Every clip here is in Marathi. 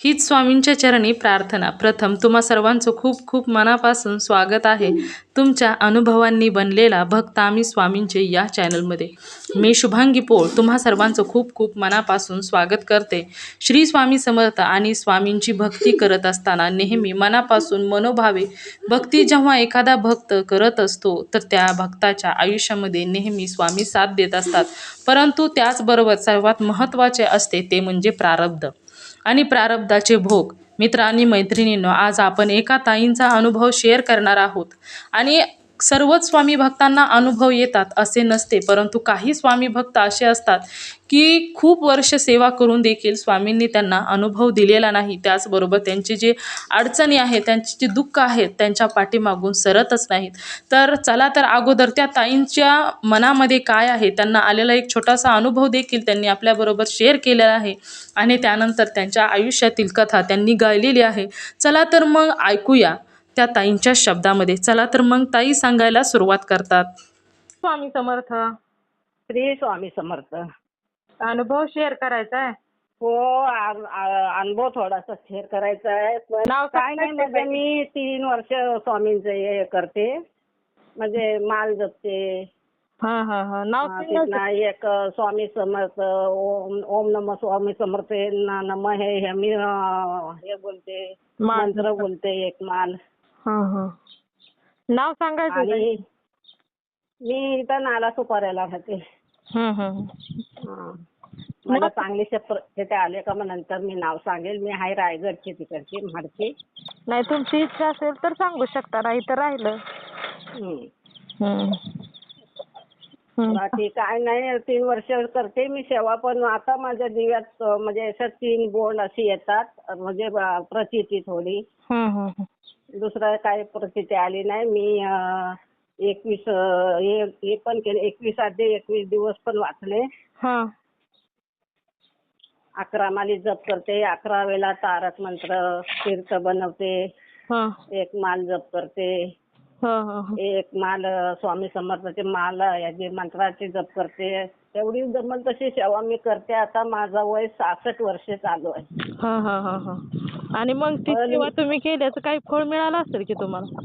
हीच स्वामींच्या चरणी प्रार्थना. प्रथम तुम्हा सर्वांचं खूप खूप मनापासून स्वागत आहे. तुमच्या अनुभवांनी बनलेला भक्त आम्ही स्वामींचे या चॅनलमध्ये. मी शुभांगी पोळ तुम्हा सर्वांचं खूप खूप मनापासून स्वागत करते. श्री स्वामी समर्थ आणि स्वामींची भक्ती करत असताना नेहमी मनापासून मनोभावे भक्ती जेव्हा एखादा भक्त करत असतो तर त्या भक्ताच्या आयुष्यामध्ये नेहमी स्वामी साथ देत असतात. परंतु त्याचबरोबर सर्वात महत्त्वाचे असते ते म्हणजे प्रारब्ध. आणि प्रारब्धाचे भोग. मित्र आणि मैत्रिणींनो आज आपण एका ताईंचा अनुभव शेअर करणार आहोत. आणि सर्वच स्वामी भक्तांना अनुभव येतात असे नसते परंतु काही स्वामी भक्त असे असतात की खूप वर्ष सेवा करून देखील स्वामींनी त्यांना अनुभव दिलेला नाही. त्याचबरोबर त्यांचे जे अडचणी आहेत त्यांची जे दुःख आहेत त्यांच्या पाठीमागून सरतच नाहीत. तर चला तर अगोदर त्या ताईंच्या मनामध्ये काय आहे? त्यांना आलेला एक छोटासा अनुभव देखील त्यांनी आपल्याबरोबर शेअर केलेला आहे आणि त्यानंतर त्यांच्या आयुष्यातील कथा त्यांनी गायलेली आहे. चला तर मग ऐकूया. त्या ताईंच्या शब्दामध्ये चला तर मग ताई सांगायला सुरुवात करतात. स्वामी समर्थ. श्री स्वामी समर्थ. अनुभव शेअर करायचा आहे हो आ- आ- अनुभव थोडासा शेअर करायचा आहे पण नाव काय नाही म्हणजे मी तीन वर्ष स्वामींचं हे करते. म्हणजे माल जपते. हा हा हा. नाव हा. तिथनं एक स्वामी समर्थ ओम ओम नम स्वामी समर्थ हे न- नम हे हे मी अं, हे बोलते. माल. मंत्र बोलते एक माल. नाव सांगायचं ताई. आणि मी इथं नाला सुपाऱ्याला राहते हं, हं. हा. मला चांगलीचे तिथे आले का मग नंतर मी नाव सांगेल मी आहे रायगडची तिकडची म्हाडची नाही तुमची इच्छा असेल तर सांगू शकता नाही तर राहिलं हम्म. हं. हं. बाकी काय नाही तीन वर्ष करते मी सेवा पण आता माझ्या दिव्यात अं, म्हणजे असं तीन बोंड अशी येतात म्हणजे अं, प्रचिती थोडी हं, हं, हं. दुसरं काय प्रचिती आली नाही. मी अं, एकवीस अं, हे हे पण केले. एकवीस आधी एकवीस दिवस पण वाचले. हा. अकरा माली जप करते. अकरा वेळा तारक मंत्र तीर्थ बनवते. हा. एक माल जप करते. हा, हा, हा. एक माल अं, स्वामी समर्थाचे माल याचे मंत्राचे जप करते. तेवढी जमल तशी सेवा मी करते. आता माझा वय सहासष्ट वर्ष चालू आहे. हा, हा, हा, हा. आणि मग ती सेवा तुम्ही केल्याचं काही फळ मिळालं असेल की तुम्हाला?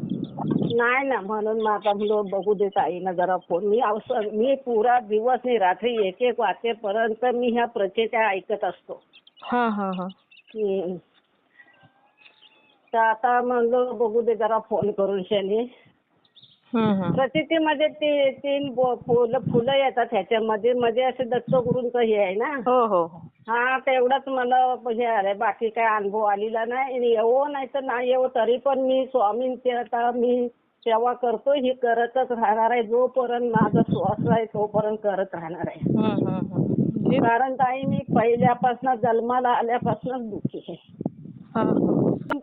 नाही ना म्हणून मग आता म्हणलं बघू देत आईनं जरा फोन. मी अवसर मी पुरा दिवस नाही रात्री एक एक वाजेपर्यंत मी ह्या प्रचेच्या ऐकत असतो. हा हा हा. हम्म. तर आता म्हणलं बघू दे जरा फोन करून शनी. प्रचितीमध्ये ते तीन फुलं फुलं येतात ह्याच्यामध्ये. मध्ये असे दत्तगुरूंचं हे आहे ना? हो हो हो. हा तेवढाच मला हे आलंय. बाकी काय अनुभव आलेला नाही. आणि येवो नाही तर नाही येवो तरी पण मी स्वामींची आता मी सेवा करतो ही करतच राहणार आहे. जोपर्यंत माझा श्वास आहे तोपर्यंत करत राहणार आहे. हं, हं, हं. जे- कारण ताई मी पहिल्यापासून जन्माला आल्यापासूनच दुःखी आहे.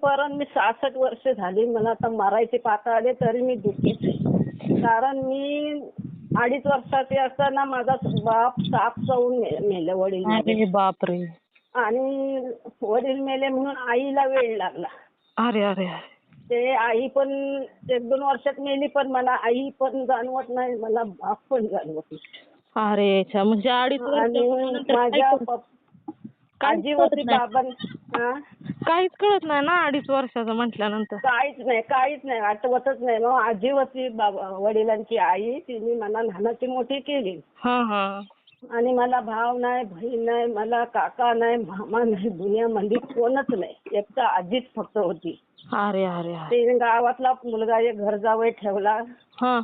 परत मी सहासष्ट वर्ष झाली मला आता मरायचे पाता आले तरी मी दुःखीच आहे. कारण मी अडीच वर्षाचे असताना माझा बाप साप चावून मे- मेले वडील. अरे बापरे. आणि वडील मेले म्हणून आईला वेळ लागला. अरे अरे अरे. ते आई पण एक दोन वर्षात मेली पण मला आई पण जाणवत नाही मला बाप पण जाणवत नाही. अरे अच्छा म्हणजे अडीच आणि वर्षानंतर माझ्या पप- आजी कळत होती नाही. बाबा हा? काहीच कळत नाही ना अडीच वर्षाचं म्हटल्यानंतर. काहीच नाही काहीच नाही आठवतच नाही. मग आजी होती बाबा वडिलांची आई तिने मला लहानाची मोठी केली. हा हा. आणि मला भाव नाही बहीण नाही मला काका नाही मामा नाही दुनियामध्ये कोणच नाही. एकटा आजीच फक्त होती. अरे अरे अरे. ते गावातला मुलगा एक घर जावई ठेवला. हा.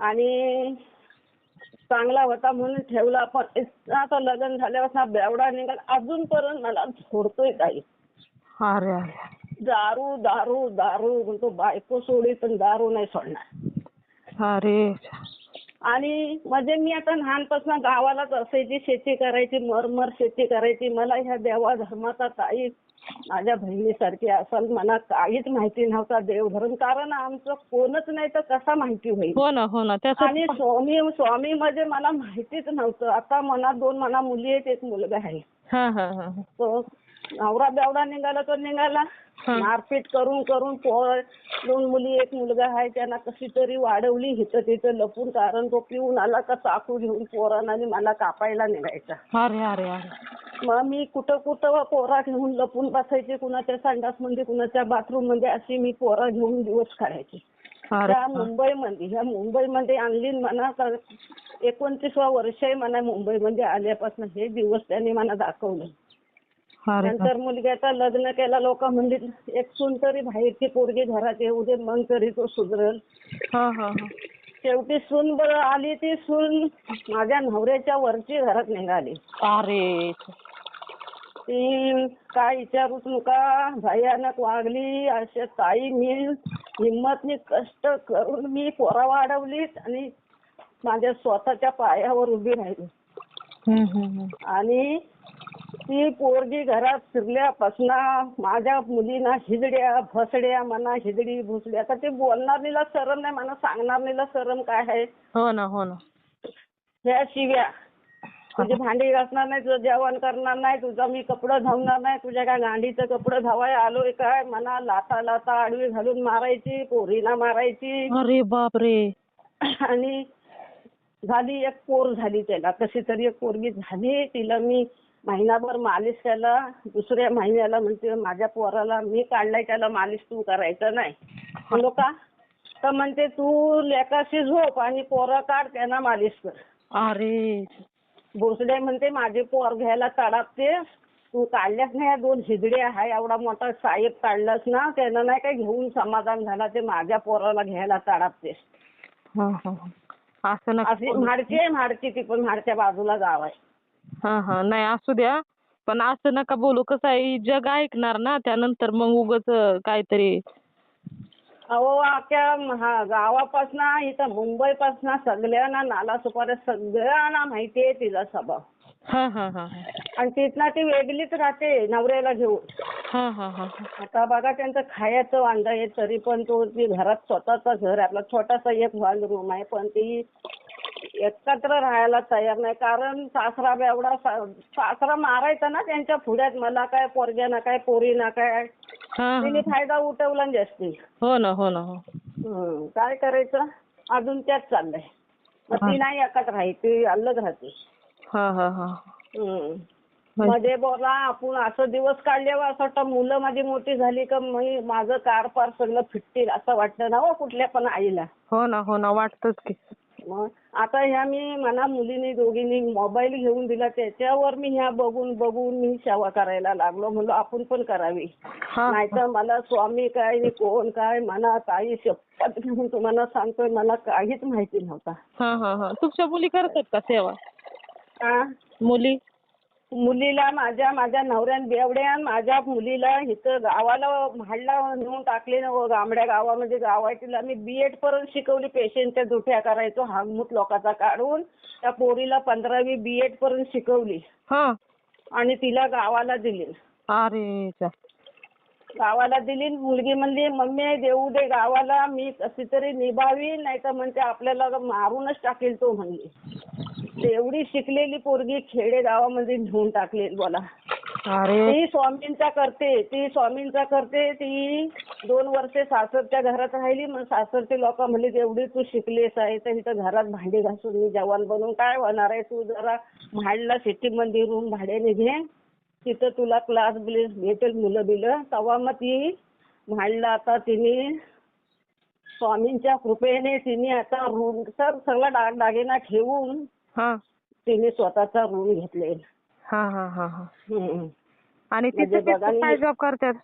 आणि चांगला होता म्हणून ठेवला पण इतका आता लग्न झाल्यापासून बेवडा निघाला. अजूनपर्यंत मला सोडतोय काही अरे अरे. दारू दारू दारू. म्हणतो बायको सोडी पण दारू नाही सोडणार. अरे. आणि म्हणजे मी आता लहानपासून गावालाच असायची शेती करायची मरमर शेती करायची मला ह्या देवा धर्माचा काही माझ्या बहिणीसारखी असेल मला काहीच माहिती नव्हता देव धरून. कारण आमचं कोणच नाही तर कसा माहिती होईल? हो ना हो ना. आणि स्वामी स्वामी म्हणजे मला माहितीच नव्हतं. आता मनात दोन मना मुली आहेत एक मुलगा आहे. तो नवरा बेवडा निघाला तो निघाला. मारपीट करून करून पोर दोन मुली एक मुलगा आहे त्यांना कशी तरी वाढवली हिथं तिथं लपून कारण तो पिऊन आला का चाकू घेऊन पोरांना आणि मला कापायला निघायचा. अरे अरे अरे. मग मी कुठं कुठं पोरा घेऊन लपून बसायचे कुणाच्या संडासमध्ये कुणाच्या बाथरूममध्ये अशी मी पोरा घेऊन दिवस काढायचे. अरे त्या मुंबईमध्ये ह्या मुंबईमध्ये आणली म्हणा तर एकोणतीसवा वर्ष आहे म्हणा मुंबईमध्ये आल्यापासून हे दिवस त्यांनी मला दाखवले. नंतर मुलग्याचं लग्न केला लोक म्हणजे एक सून तरी बाहेरची पोरगी घरात येऊ दे मग तरी तो सुधरल. हा हा हा. शेवटी सून बरं आली ती सून माझ्या नवऱ्याच्या वरची घरात निघाली. अरे ती काय विचारूच नका भयानक वागली असे ताई मी हिंमतनी कष्ट करून मी पोरा वाढवलीत आणि माझ्या स्वतःच्या पायावर उभी राहिली. आणि ती पोरगी घरात फिरल्यापासून माझ्या मुलीना हिजड्या भसड्या म्हणा हिजडी भुसडी आता ते बोलणार निला सरम नाही म्हणा सांगणार निला सरम काय आहे? हो ना हो ना. ह्या शिव्या. तुझी भांडी घासणार नाही तुझं जेवण करणार नाही तुझा मी कपडं धावणार नाही तुझ्या काय गांडीचं कपडं धावाय आलोय काय म्हणा लाथा लाथा आडवी घालून मारायची पोरीना मारायची. अरे बापरे. आणि झाली एक पोर झाली त्याला कशी तरी एक पोरगी झाली तिला मी महिनाभर मालिश केला दुसऱ्या महिन्याला म्हणते माझ्या पोराला मी काढलाय त्याला मालिश तू करायचं नाही. म्हणलो का? तर म्हणते तू लेकाशी झोप आणि पोरं काढ त्यांना मालिश कर. अरे. भोसडे म्हणते माझे पोर घ्यायला तडापते तू काढल्यास नाही या दोन हिजड्या आहे एवढा मोठा साहेब काढलास ना त्यानं नाही काय घेऊन समाधान झाला ते माझ्या पोराला घ्यायला तडापते हा हा हा. असं नका अशी म्हाडची आहे म्हाडची ती पण म्हाडच्या बाजूला गाव आहे. हा हा. नाही असू द्या. पण असं नका बोलू. कसं आहे जग ऐकणार ना त्यानंतर मग उगाच काहीतरी अहो अख्ख्या महा- गावापासनं इथं मुंबईपासनं सगळ्यांना नाला सुपाऱ्या सगळ्यांना माहिती आहे तिचा स्वभाव. हा हा हा आणि तिथनं ती वेगळीच राहते नवऱ्याला घेऊन. हा हा हा हा. आता बघा त्यांचं खायचं वांदा आहे तरी पण तो ती घरात स्वतःचं घर आहे. आपला छोटासा एक हॉल रूम आहे पण ती एकत्र राहायला तयार नाही. कारण सासरा एवढा सासरा मारायचा ना त्यांच्या पुढ्यात मला काय पोरग्याना काय पोरीना काय. हा तिने. फायदा उठवला ना जास्ती. हो ना हो ना हो. हं, काय करायचं? अजून त्याच चाललंय. मग ती नाही एकत्र राही ती अलग राहते. हा हा हा. हं. मध्ये बोला आपण असं दिवस काढल्यावर असं वाटतं मुलं माझी मोठी झाली का मी माझं कार पार सगळं फिटतील असं वाटतं ना हो कुठल्या पण आईला. हो ना हो ना वाटतच की. मग आता ह्या मी मला मुलीने दोघींनी मोबाईल घेऊन दिला त्याच्यावर मी ह्या बघून बघून मी सेवा करायला लागलो. म्हणलो आपण पण करावी. हा. नाहीतर मला स्वामी काय आणि कोण काय म्हणा काही शपथ घेऊन तुम्हाला सांगतोय मला काहीच माहिती नव्हता. हा हा हा. तुमच्या मुली करतात का सेवा? मुली? मुलीला माझ्या माझ्या नवऱ्यान बेवड्यान माझ्या मुलीला इथं गावाला म्हाडला नेऊन टाकले ना व गामड्या गावामध्ये गाव तिला मी बी एड पर्यंत शिकवली पेशंटच्या दुठ्या करायचो हागमूत लोकांचा काढून त्या पोरीला पंधरावी बी एड पर्यंत शिकवली. हा. आणि तिला गावाला दिली. अरे चा. गावाला दिली मुलगी म्हणली मम्मी देऊ दे गावाला मी कशी तरी निभावी नाही तर म्हणते आपल्याला मारूनच टाकेल तो म्हणली. एवढी शिकलेली पोरगी खेडे गावामध्ये नेऊन टाकली बोला. अरे. ती स्वामींचा करते ती स्वामींचा करते ती दोन वर्ष सासरच्या घरात राहिली मग सासरचे लोक म्हणले एवढी तू शिकलीस आहे तर इथं घरात भांडी घासून मी जेवण बनवून काय होणार आहे? तू जरा म्हाडला सिटीमध्ये रूम भाड्याने घे तिथं तुला क्लास बिलेस भेटेल मुलं बिलं. तेव्हा मग ती म्हाडला आता तिने स्वामींच्या कृपेने तिने आता रूम सर सगळा डाग दागिना ठेवून तिने स्वतःचा रूम घेतले हा हा हा हा. हम्म. आणि म्हणजे काय जॉब करतात?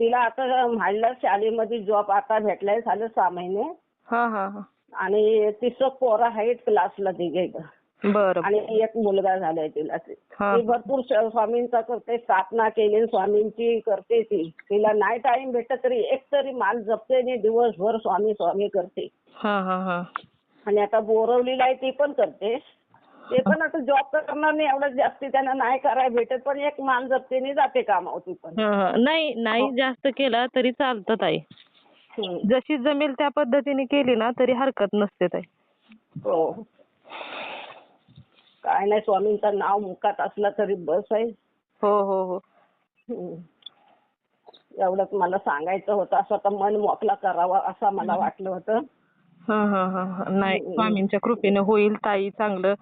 तिला आता म्हाडला शाळेमध्ये जॉब आता भेटलाय झालं सहा महिने. हा हा हा. आणि तिचं पोरं आहेत क्लासला तिघे बरं. आणि एक मुलगा झालाय तिला. ते. भरपूर स्वामींचा करते स्थापना केली स्वामींची करते ती. तिला नाही टाइम भेटत तरी एक तरी माल जपते आणि दिवसभर स्वामी स्वामी करते. हा हा हा. आणि आता बोरवलीला आहे ती पण करते. ते पण आता जॉब तर करणार नाही एवढं जास्ती त्यांना नाही करायला भेटत पण एक मान जपतेने जाते कामावरती पण. हं, हं. नाही नाही जास्त केला तरी चालतं ताई. हम्म. जशी जमेल त्या पद्धतीने केली ना तरी हरकत नसते ताई. हो. काय नाही स्वामींचं नाव मुखात असलं तरी बस आहे. हो हो हो. एवढंच मला सांगायचं होतं असं तर मन मोकला करावा असं मला वाटलं होतं. हं, हं, हं. नाही स्वामींच्या कृपेने होईल ताई चांगलं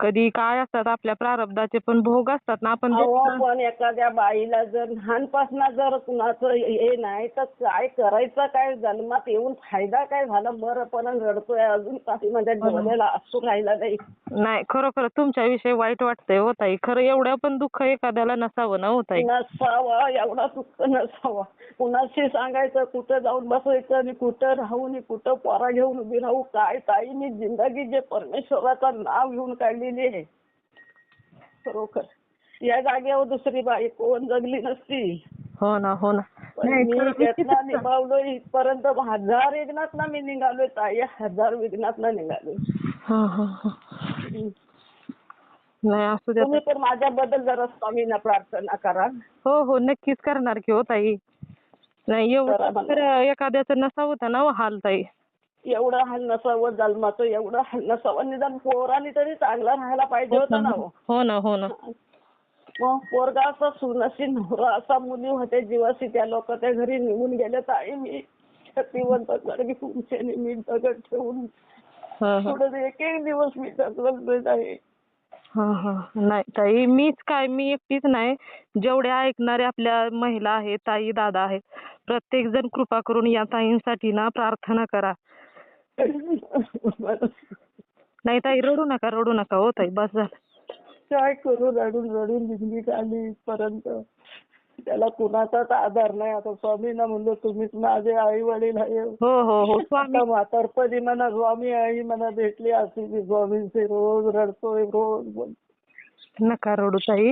कधी काय असतात आपल्या प्रारब्धाचे पण भोग असतात ना आपण अहो पण एखाद्या बाईला जर लहानपासून जर कुणाचं हे नाही तर काय करायचं काय जन्मात येऊन फायदा काय झाला? बरं पण रडतोय अजून काही माझ्या डोळ्याला असू राहिला नाही. नाही खरोखर तुमच्याविषयी वाईट वाटतंय हो ताई. खरं एवढं पण दुःख एखाद्याला नसावं ना हो ताई? नसावा एवढा दुःख नसावा. कुणाशी सांगायचं कुठं जाऊन बसायचं आणि कुठं राहू आणि कुठं पोरा घेऊन उभी राहू काय ताई मी जिंदगी जे परमेश्वराचं नाव घेऊन काढलेली आहे. खरोखर. या जागेवर दुसरी बाई कोण जगली नसती हो ना हो ना. पण नाही मी खरं निभावलोय इथपर्यंत हजार विघ्नात मी निघालोय ताई. हजार विघ्नात निघालोय. हं, हं, हं. नाही असू द्या. तुम्ही पण माझ्याबद्दल जरा स्वामींना प्रार्थना करा. हो हो नक्कीच करणार की हो ताई. नाही करा एवढं. तर एखाद्याचं नसावं होतं ना हो हाल ताई. एवढं हाल नसावं जन्माचं एवढं हाल नसावं निदान पोरांनी तरी चांगलं राहायला पाहिजे होतं ना हो. हो ना हो ना. मग पोरगा असा सुनशी नवरा असा मुली होते जीवाशी त्या लोक त्या घरी निघून गेले ताई मी शक्तिवंत गडगी तुमच्याने मी दगड ठेवून हं, हं. थोडं एक एक दिवस मी जगलो आहे. हं, हं. नाही ताई मीच काय मी एकटीच नाही. जेवढ्या ऐकणाऱ्या आपल्या महिला आहेत ताई दादा आहेत प्रत्येक जण कृपा करून या ताईंसाठी ना प्रार्थना करा. नाही ताई रडू नका रडू नका हो ताई बस झालं. काय करू रडून रडून जिंदगी आली पर्यंत त्याला कुणाचाच आधार नाही. आता स्वामींना म्हणलं तुम्हीच माझे आई वडील आहे. हो हो हो स्वामी. म्हातारपणी म्हणा स्वामी आई मला भेटली मी स्वामींचे रोज रडतोय रोज बोल नका रडू ताई.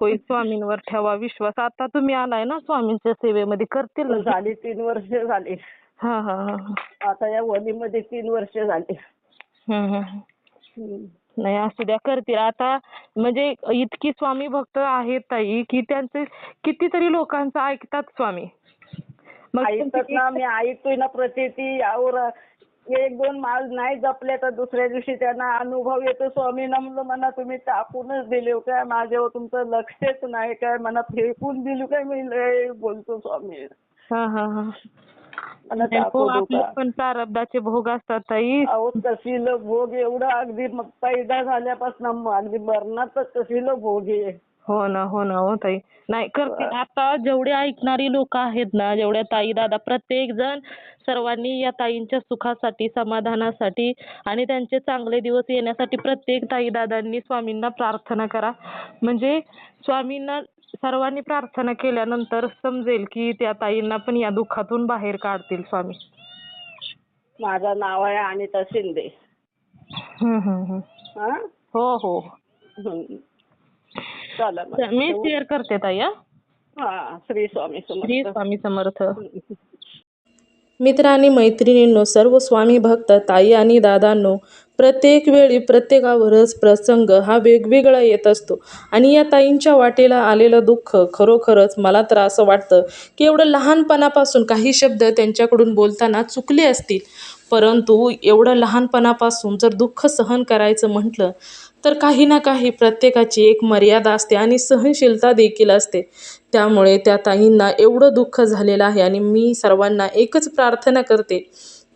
होईल स्वामींवर ठेवा विश्वास. आता तुम्ही आलाय ना स्वामींच्या सेवेमध्ये करतील ना? झाली तीन वर्ष झाली. हा हा हा. आता या वलीमध्ये तीन वर्ष झाली. हम्म, हम्म. हम्म. नाही असू द्या करतील. आता म्हणजे इतकी स्वामी भक्त आहेत ताई की त्यांचे कितीतरी लोकांचं ऐकतात स्वामी. मग ऐकतात ना मी ऐकतोय ना प्रचिती यावर एक दोन माल नाही जपले तर दुसऱ्या दिवशी त्यांना अनुभव येतो. स्वामींना म्हणलं म्हणा तुम्ही टाकूनच दिले हो काय? माझ्यावर तुमचं लक्षच नाही काय? म्हणा फेकून दिली काय? मी लय बोलतो स्वामी. हा हा हा. मला हो आपले पण प्रारब्धाचे भोग असतात ताई. अहो तशील भोग एवढं अगदी मग पैदा झाल्यापासून अगदी मरणात तशील भोग आहे. हो ना हो ना हो ताई. नाही करतील आता जेवढे ऐकणारी लोक आहेत ना जेवढ्या ताई दादा प्रत्येक जण सर्वांनी या ताईंच्या सुखासाठी समाधानासाठी आणि त्यांचे चांगले दिवस येण्यासाठी प्रत्येक ताई दादांनी स्वामींना प्रार्थना करा. म्हणजे स्वामींना सर्वांनी प्रार्थना केल्यानंतर समजेल की त्या ताईंना पण या दुःखातून बाहेर काढतील स्वामी. माझं नाव आहे अनिता शिंदे. हम्म हम्म हम्म. हा? हो हो. हम्म. चला मग. मी शेअर करते ताई हा? हा श्री स्वामी श्री समर्थ स्वामी समर्थ. मित्र आणि मैत्रिणींनो सर्व स्वामी भक्त ताई आणि दादांनो प्रत्येक वेळी प्रत्येकावरच प्रसंग हा वेगवेगळा येत असतो. आणि या ताईंच्या वाटेला आलेलं दुःख खरोखरच मला तर असं वाटतं की एवढं लहानपणापासून काही शब्द त्यांच्याकडून बोलताना चुकले असतील. परंतु एवढं लहानपणापासून जर दुःख सहन करायचं म्हटलं तर काही ना काही प्रत्येकाची एक मर्यादा असते आणि सहनशीलता देखील असते. त्यामुळे त्या ताईंना एवढं दुःख झालेलं आहे आणि मी सर्वांना एकच प्रार्थना करते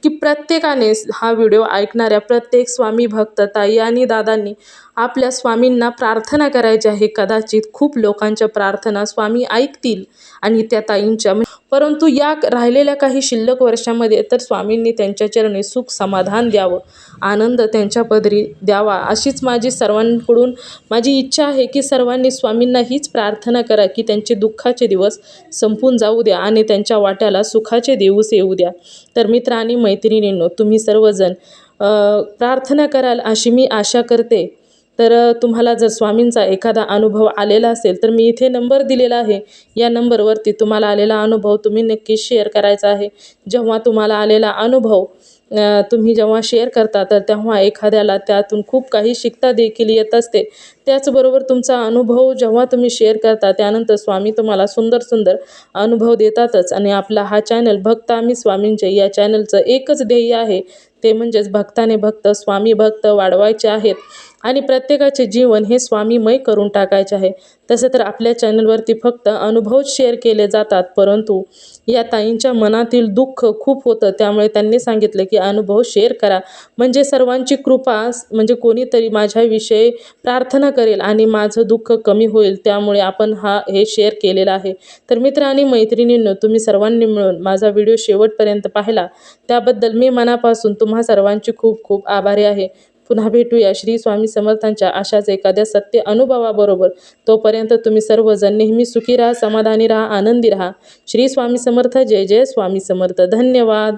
की प्रत्येकाने हा व्हिडिओ ऐकणाऱ्या प्रत्येक स्वामी भक्त ताई आणि दादांनी आपल्या स्वामींना प्रार्थना करायची आहे. कदाचित खूप लोकांच्या प्रार्थना स्वामी ऐकतील आणि त्या ताईंच्या म्हणजे परंतु या राहिलेल्या काही शिल्लक वर्षामध्ये तर स्वामींनी त्यांच्या चरणी सुख समाधान द्यावं आनंद त्यांच्या पदरी द्यावा अशीच माझी सर्वांकडून माझी इच्छा आहे की सर्वांनी स्वामींना हीच प्रार्थना करा की त्यांचे दुःखाचे दिवस संपून जाऊ द्या आणि त्यांच्या वाट्याला सुखाचे दिवस येऊ द्या. तर मित्र आणि मैत्रिणींनो तुम्ही सर्वजण प्रार्थना कराल अशी मी आशा करते. तर तुम्हाला जर स्वामींचा एखादा अनुभव आलेला असेल तर मी इथे नंबर दिलेला आहे. या नंबरवरती तुम्हाला आलेला अनुभव तुम्ही नक्की शेअर करायचा आहे. जेव्हा तुम्हाला आलेला अनुभव तुम्ही जेव्हा शेअर करता तर तेव्हा एखाद्याला त्यातून खूप काही शिकता देखील येत असते. त्याचबरोबर तुमचा अनुभव जेव्हा तुम्ही शेअर करता त्यानंतर स्वामी तुम्हाला सुंदर सुंदर अनुभव देतातच. आणि आपला हा चॅनल भक्त आम्ही स्वामींचे या चॅनलचं एकच ध्येय आहे. ते म्हणजेच भक्ताने भक्त स्वामी भक्त वाढवायचे आहेत. आणि प्रत्येकाचे जीवन हे स्वामीमय करून टाकायचे आहे. तसं तर आपल्या चॅनलवरती फक्त अनुभवच शेअर केले जातात परंतु या ताईंच्या मनातील दुःख खूप होतं. त्यामुळे त्यांनी सांगितलं की अनुभव शेअर करा. म्हणजे सर्वांची कृपा म्हणजे कोणीतरी माझ्याविषयी प्रार्थना करेल आणि माझं दुःख कमी होईल त्यामुळे आपण हा हे शेअर केलेला आहे. तर मित्र आणि मैत्रिणींनो तुम्ही सर्वांनी मिळून माझा व्हिडिओ शेवटपर्यंत पाहिला. त्याबद्दल मी मनापासून तुम्हा सर्वांची खूप खूप आभारी आहे. पुन्हा भेटूया. श्री स्वामी समर्थांच्या अशाच एखाद्या सत्य अनुभवाबरोबर तोपर्यंत तुम्ही सर्वजण नेहमी सुखी राहा समाधानी राहा आनंदी राहा. श्री स्वामी समर्थ जय जय स्वामी समर्थ. धन्यवाद.